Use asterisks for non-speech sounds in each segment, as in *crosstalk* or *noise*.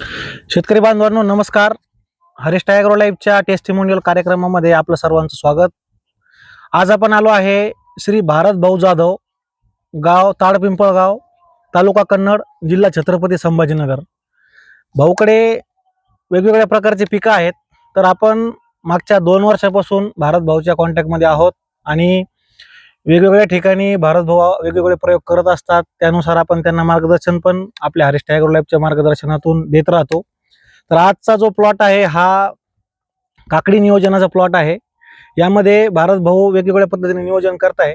शेतकरी बांधवांनो नमस्कार. हरीश ॲग्रो लाईफच्या टेस्टिमोनियल कार्यक्रमामध्ये आपलं सर्वांचं स्वागत. आज आपण आलो आहे श्री भारत भाऊ जाधव गाव ताडपिंपळगाव तालुका कन्नड जिल्हा छत्रपती संभाजीनगर. भाऊकडे वेगवेगळ्या प्रकारचे पिकं आहेत तर आपण मागच्या दोन वर्षापासून भारत भाऊच्या कॉन्टॅक्टमध्ये आहोत आणि वेगवेगळ्या ठिकाणी भारत भाऊ वेगवेगळे प्रयोग करत असतात. त्यानुसार आपण त्यांना मार्गदर्शन पण आपल्या हरिष्ठ ॲग्रो लाईफच्या मार्गदर्शनातून देत राहतो. तर आजचा जो प्लॉट आहे हा काकडी नियोजनाचा प्लॉट आहे. यामध्ये भारत भाऊ वेगवेगळ्या पद्धतीने नियोजन करत आहे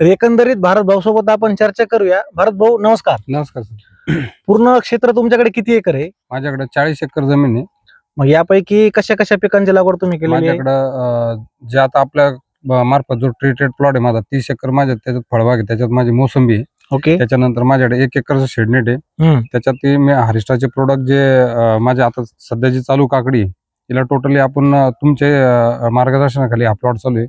तर एकंदरीत भारत भाऊ सोबत आपण चर्चा करूया. भारत भाऊ नमस्कार. नमस्कार सर. पूर्ण क्षेत्र तुमच्याकडे किती एकर आहे? माझ्याकडे चाळीस एकर जमीन आहे. मग यापैकी कशा कशा पिकांची लागवड तुम्ही आहे? माझ्याकडं जे आता आपल्या ब- मार्फत जो ट्रीटेड प्लॉट आहे माझा तीस एकर माझ्या त्याच्यात फळबाग आहे त्याच्यात माझी मोसंबी आहे. ओके. त्याच्यानंतर माझ्याकडे एक एकरचं शेडनेट आहे. हम्म. त्याच्यात ते मी हरिष्ठाचे प्रोडक्ट जे अं, माझे आता सध्याची चालू काकडी आहे, तिला टोटली आपण अं, तुमचे अं, मार्गदर्शनाखाली हा प्लॉट चालू आहे.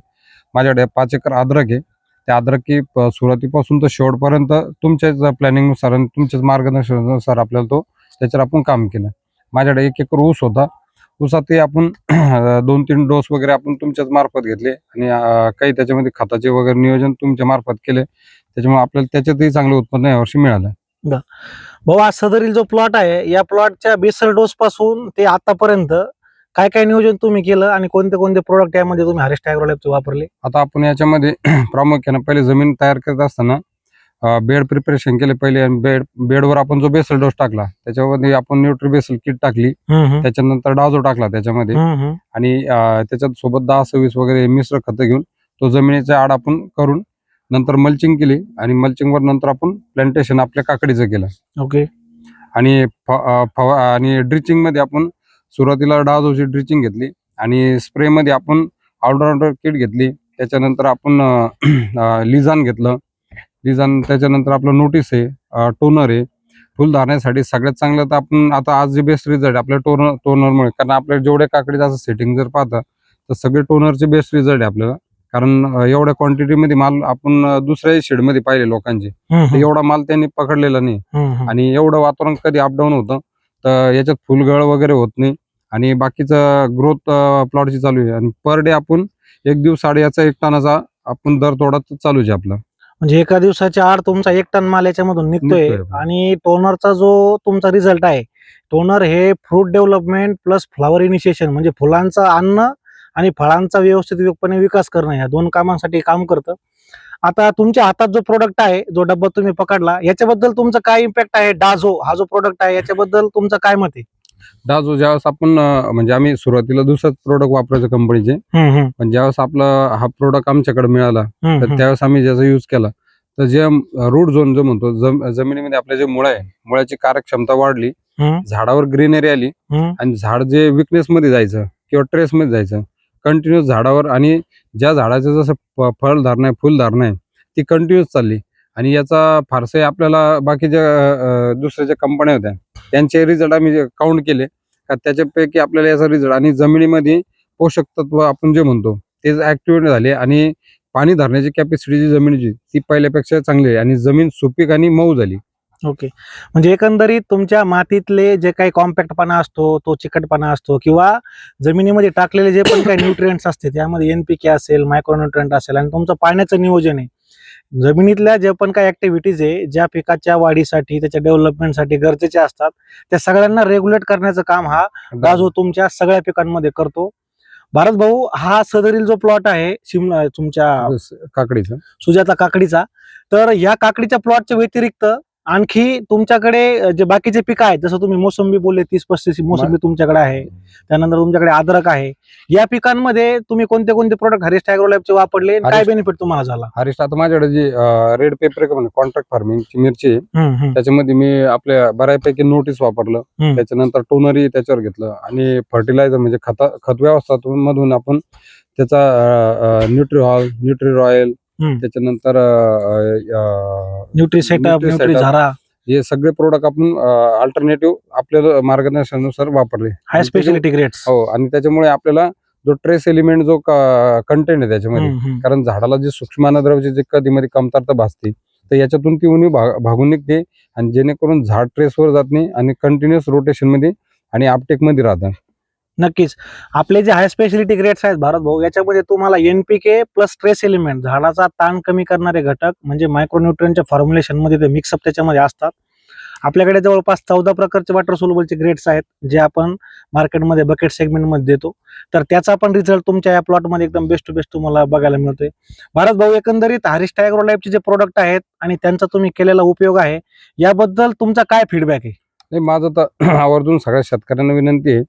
माझ्याकडे पाच एकर अद्रक आहे. त्या अद्रकी प- सुरुवातीपासून तर शेवटपर्यंत तुमच्याच प्लॅनिंगनुसार आणि तुमच्याच मार्गदर्शनानुसार आपल्याला तो त्याच्यावर आपण काम केलं. माझ्याकडे एक एकर ऊस होता. ऊसातही आपण दोन तीन डोस वगैरे आपण तुमच्याच मार्फत घेतले आणि काही त्याच्यामध्ये खताचे वगैरे नियोजन तुमच्या मार्फत केले. त्याच्यामुळे आपल्याला त्याच्यातही चांगलं उत्पन्न यावर्षी मिळालं. भाऊ आज सदरील जो प्लॉट आहे या प्लॉटच्या बेसल डोस पासून ते आतापर्यंत काय काय नियोजन तुम्ही केलं आणि कोणते कोणते प्रोडक्ट यामध्ये तुम्ही लाईफचे वापरले? आता आपण याच्यामध्ये *clears throat* प्रामुख्याने पहिले जमीन तयार करत असताना बेड प्रिपरेशन केले पहिले आणि बेड बेडवर आपण जो बेसल डोस टाकला त्याच्यामध्ये आपण न्यूट्री बेसल किट टाकली. त्याच्यानंतर डाजो टाकला त्याच्यामध्ये. आणि त्याच्यात सोबत दहा सव्वीस वगैरे मिश्र खतं घेऊन तो जमिनीचा आड आपण करून नंतर मल्चिंग केली आणि मल्चिंगवर नंतर आपण प्लांटेशन आपल्या काकडीचं केलं. ओके आणि आणि ड्रिचिंगमध्ये आपण सुरुवातीला डाजोची ड्रिचिंग घेतली आणि स्प्रे मध्ये आपण ऑलराऊंडर किट घेतली. त्याच्यानंतर आपण *clears throat* लिझान घेतलं. लिझान त्याच्यानंतर आपलं नोटीस आहे टोनर आहे. फुल धारण्यासाठी सगळ्यात चांगलं तर आपण आता आज जे बेस्ट रिझल्ट आपल्या टोनर टोनरमुळे कारण आपल्या जेवढ्या काकडीचं असं सेटिंग जर पाहता तर सगळे टोनरचे बेस्ट रिझल्ट आहे आपल्याला कारण एवढ्या क्वांटिटीमध्ये माल आपण दुसऱ्याही शेडमध्ये पाहिले लोकांचे. एवढा माल त्यांनी पकडलेला नाही. आणि एवढं वातावरण कधी अपडाऊन होतं तर याच्यात फुलगळ वगैरे होत नाही. आणि बाकीचं ग्रोथ प्लॉटची चालू आहे. आणि पर डे आपण एक दिवस साडे याचा एक टनाचा आपण दर तोडा चालू आहे आपला. म्हणजे एका दिवसाच्या आड तुमचा एक टन माल याच्यामधून निघतोय निघतोय. आणि टोनरचा जो तुमचा रिझल्ट आहे टोनर हे fruit development plus flower initiation म्हणजे फुलांचं अन्न आणि फळांचा व्यवस्थितपणे विकास करणं ह्या दोन कामांसाठी काम करतं. आता तुमच्या हातात जो प्रोडक्ट आहे जो डब्बा तुम्ही पकडला याच्याबद्दल तुमचं काय इम्पॅक्ट आहे? डाझो हा जो प्रोडक्ट आहे याच्याबद्दल तुमचं काय मत आहे? डाजो ज्यावेळेस आपण म्हणजे आम्ही सुरुवातीला दुसरंच प्रोडक्ट वापरायचं कंपनीचे पण ज्यावेळेस आपला हा प्रोडक्ट आमच्याकडे मिळाला तर त्यावेळेस आम्ही ज्याचा युज केला. तर जे रूट झोन जो म्हणतो जम- जमिनीमध्ये आपले जे मुळं आहे मुळाची कार्यक्षमता वाढली झाडावर ग्रीनरी आली आणि झाड जे विकनेस मध्ये जायचं किंवा ट्रेस मध्ये जायचं कंटिन्युअस झाडावर आणि ज्या झाडाचं जसं फळ धारणं आहे फुल धारणं आहे ती कंटिन्युअस चालली. आणि याचा फारसे आपल्याला बाकीच्या दुसऱ्या ज्या कंपन्या होत्या त्यांचे रिझल्ट आम्ही काउंट केले त्याच्यापैकी आपल्याला याचा रिझल्ट आणि जमिनीमध्ये पोषक तत्व आपण जे म्हणतो ते ऍक्टिव्हेट झाले आणि पाणी धरण्याची कॅपॅसिटी जी जमिनीची ती पहिल्यापेक्षा चांगली आहे आणि जमीन सुपीक आणि मऊ झाली. ओके. म्हणजे एकंदरीत तुमच्या मातीतले जे काही कॉम्पॅक्टपणा असतो तो चिकटपणा असतो किंवा जमिनीमध्ये टाकलेले जे पण काही न्यूट्रिएंट्स असते त्यामध्ये एनपीके असेल मायक्रोन्युट्रिएंट असेल आणि तुमचं पाण्याचं नियोजन आहे जमिनीतल्या जे पण काही ऍक्टिव्हिटीज आहे ज्या पिकाच्या वाढीसाठी त्याच्या डेव्हलपमेंटसाठी गरजेच्या असतात त्या सगळ्यांना रेग्युलेट करण्याचं काम हा राजू तुमच्या सगळ्या पिकांमध्ये करतो. भारत भाऊ हा सदरील जो प्लॉट आहे शिमला तुमच्या काकडीचं. सुजाता काकडीचा तर या काकडीच्या प्लॉटच्या व्यतिरिक्त आणखी तुमच्याकडे जे बाकीचे पिकं आहेत जसं तुम्ही मोसंबी बोलले तीस पस्तीस मोसंबी तुमच्याकडे आहे. त्यानंतर तुमच्याकडे अद्रक आहे. या पिकांमध्ये तुम्ही कोणते कोणते प्रोडक्ट हरिष्ठ ॲग्रोलॅबचे वापरले? काय बेनिफिट तुम्हाला झाला? हरीश आता माझ्याकडे जी रेड पेपर म्हणजे कॉन्ट्रॅक्ट फार्मिंगची मिरची त्याच्यामध्ये मी आपल्या बऱ्यापैकी नोटीस वापरलं. त्याच्यानंतर टोनरी त्याच्यावर घेतलं. आणि फर्टिलायझर म्हणजे खता खत व्यवस्थापन मधून आपण त्याचा न्यूट्री हॉल न्यूट्री रॉयल. त्याच्यानंतर न्यूट्री सेटअप न्यूट्री. झारा. हे सगळे प्रोडक्ट आपण अल्टरनेटिव्ह आपल्याला मार्गदर्शनानुसार वापरले. हाय स्पेशलिटी ग्रेड्स हो आणि त्याच्यामुळे आपल्याला जो ट्रेस एलिमेंट जो कंटेंट आहे त्याच्यामध्ये. कारण झाडाला जे सूक्ष्मान्नद्रव्याची जे कधी मध्ये कमतरता भासते तर याच्यातून ती उणीव भागून निघते. आणि जेणेकरून झाड ट्रेसवर जात नाही आणि कंटिन्युअस रोटेशनमध्ये आणि अपटेकमध्ये राहतं नक्कीच. आपले जे हाय स्पेशलिटी ग्रेड्स आहेत भारत भाऊ याच्यामध्ये तुम्हाला एनपीके प्लस स्ट्रेस एलिमेंट झाडाचा ताण कमी करणारे घटक म्हणजे मायक्रोन्युट्रियनच्या फॉर्म्युलेशनमध्ये ते मिक्सअप त्याच्यामध्ये असतात. आपल्याकडे जवळपास चौदा प्रकारचे वॉटर सोलबलचे ग्रेड्स आहेत जे आपण मार्केटमध्ये बकेट सेगमेंटमध्ये देतो. तर त्याचा पण रिझल्ट तुमच्या या प्लॉटमध्ये एकदम बेस्ट टू बेस्ट तुम्हाला बघायला मिळतोय. भारत भाऊ एकंदरीत हरिष्ठा ॲग्रो लाईफचे जे प्रोडक्ट आहेत आणि त्यांचा तुम्ही केलेला उपयोग आहे याबद्दल तुमचा काय फीडबॅक आहे? नाही माझं तर *clears throat* आवर्जून सगळ्या शेतकऱ्यांना विनंती आहे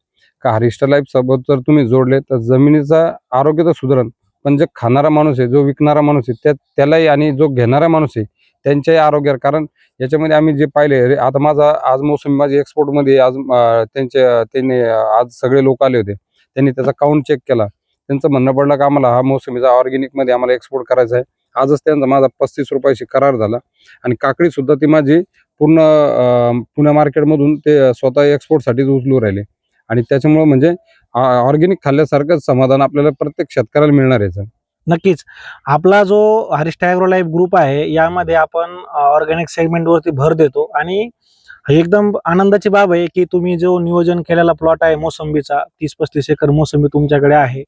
का हरिष्ठ लाईफ सोबत जर तुम्ही जोडले तर जमिनीचा आरोग्य तर सुधारण. पण जे खाणारा माणूस आहे जो विकणारा माणूस आहे त्या त्यालाही आणि जो घेणारा माणूस आहे त्यांच्याही आरोग्यावर. कारण याच्यामध्ये आम्ही जे पाहिले आता माझा आज मोसमी माझी एक्सपोर्टमध्ये आज त्यांचे त्यांनी आज सगळे लोक आले होते. त्यांनी त्याचा काउंट चेक केला. त्यांचं म्हणणं पडलं का आम्हाला हा मोसमीचा ऑर्गॅनिकमध्ये आम्हाला एक्सपोर्ट करायचा आहे. आजच त्यांचा माझा पस्तीस रुपयाशी करार झाला. आणि काकडी सुद्धा ती माझी पूर्ण पुणे मार्केटमधून ते स्वतः एक्सपोर्टसाठीच उचलू राहिले. आणि त्याच्यामुळे म्हणजे ऑर्गेनिक खाल्ल्यासारखंच समाधान आपल्याला प्रत्येक शेतकऱ्याला मिळणार आहे नक्कीच. आपला जो हरिष्ठा ॲग्रो लाईफ ग्रुप आहे यामध्ये आपण ऑर्गॅनिक सेगमेंटवरती भर देतो आणि एकदम आनंदाची बाब आहे की तुम्ही जो नियोजन केलेला प्लॉट आहे मोसंबीचा तीस पस्तीस एकर मोसंबी तुमच्याकडे आहे.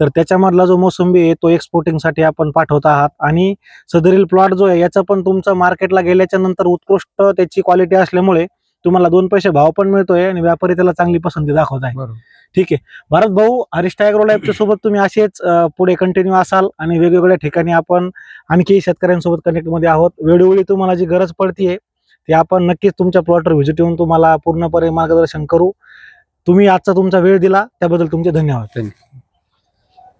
तर त्याच्यामधला जो मोसंबी आहे तो एक्सपोर्टिंगसाठी आपण पाठवत आहात आणि सदरील प्लॉट जो आहे याचा पण तुमचा मार्केटला गेल्याच्यानंतर उत्कृष्ट त्याची क्वालिटी असल्यामुळे तुम्हाला दोन पैसे भाव पण मिळतोय आणि व्यापारी त्याला चांगली पसंती दाखवत आहे. ठीक आहे. भारत भाऊ हरिष्ठा ॲग्रो लाईफच्या सोबत तुम्ही असेच पुढे कंटिन्यू असाल आणि वेगवेगळ्या ठिकाणी आपण आणखी शेतकऱ्यांसोबत कनेक्टमध्ये आहोत. वेळोवेळी तुम्हाला जी गरज पडतीये ती आपण नक्कीच तुमच्या प्लॉटवर व्हिजिट येऊन तुम्हाला पूर्णपणे मार्गदर्शन करू. तुम्ही आजचा तुमचा वेळ दिला त्याबद्दल तुमचे धन्यवाद.